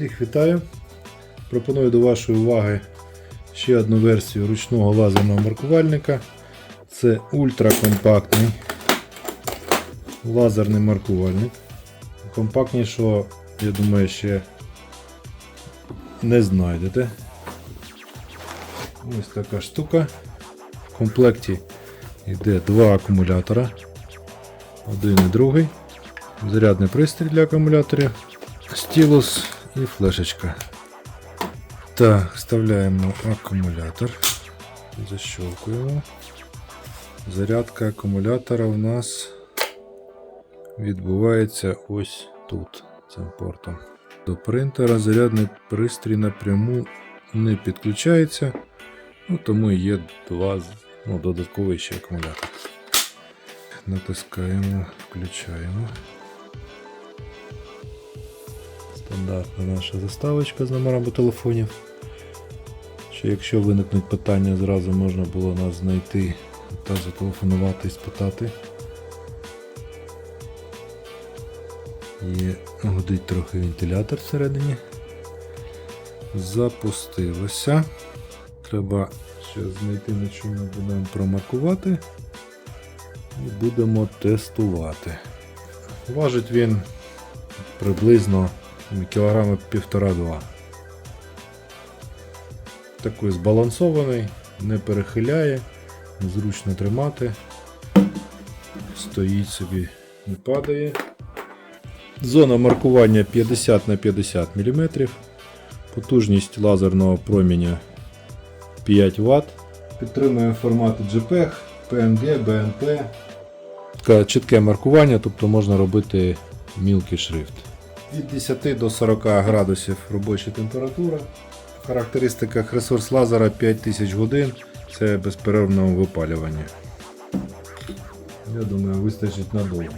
Вітаю! Пропоную до вашої уваги ще одну версію ручного лазерного маркувальника. Це ультракомпактний лазерний маркувальник. Компактнішого, я думаю, ще не знайдете. Ось така штука. В комплекті йде два акумулятора. Один і другий. Зарядний пристрій для акумуляторів, стілус і флешечка. Так, вставляємо акумулятор. Защелкуємо. Зарядка акумулятора у нас відбувається ось тут, цим портом. До принтера зарядний пристрій напряму не підключається, ну, тому є два ну, додатковий ще акумулятор. Натискаємо, включаємо. Стандартна наша заставочка з номерами телефонів. Що якщо виникнуть питання, зразу можна було нас знайти та зателефонувати і спитати. Є гудить трохи вентилятор всередині. Запустилося. Треба ще знайти на чому будемо промаркувати. І будемо тестувати. Важить він приблизно кілограми півтора-два. Такий збалансований, не перехиляє, зручно тримати, стоїть собі, не падає. Зона маркування 50 на 50 мм. Потужність лазерного проміння 5 Вт. Підтримує формати JPEG, PNG, BNP. Чітке маркування, тобто можна робити мілкий шрифт. Від 10 до 40 градусів робоча температура. В характеристиках ресурс лазера 5000 годин. Це безперервне випалювання. Я думаю, вистачить надовго.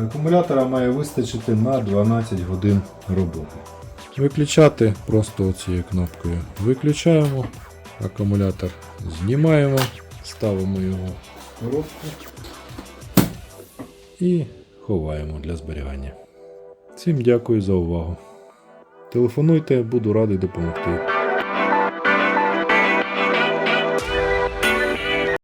Акумулятора має вистачити на 12 годин роботи. Виключати просто цією кнопкою виключаємо. Акумулятор знімаємо, ставимо його в коробку і ховаємо для зберігання. Всім дякую за увагу. Телефонуйте, буду радий допомогти.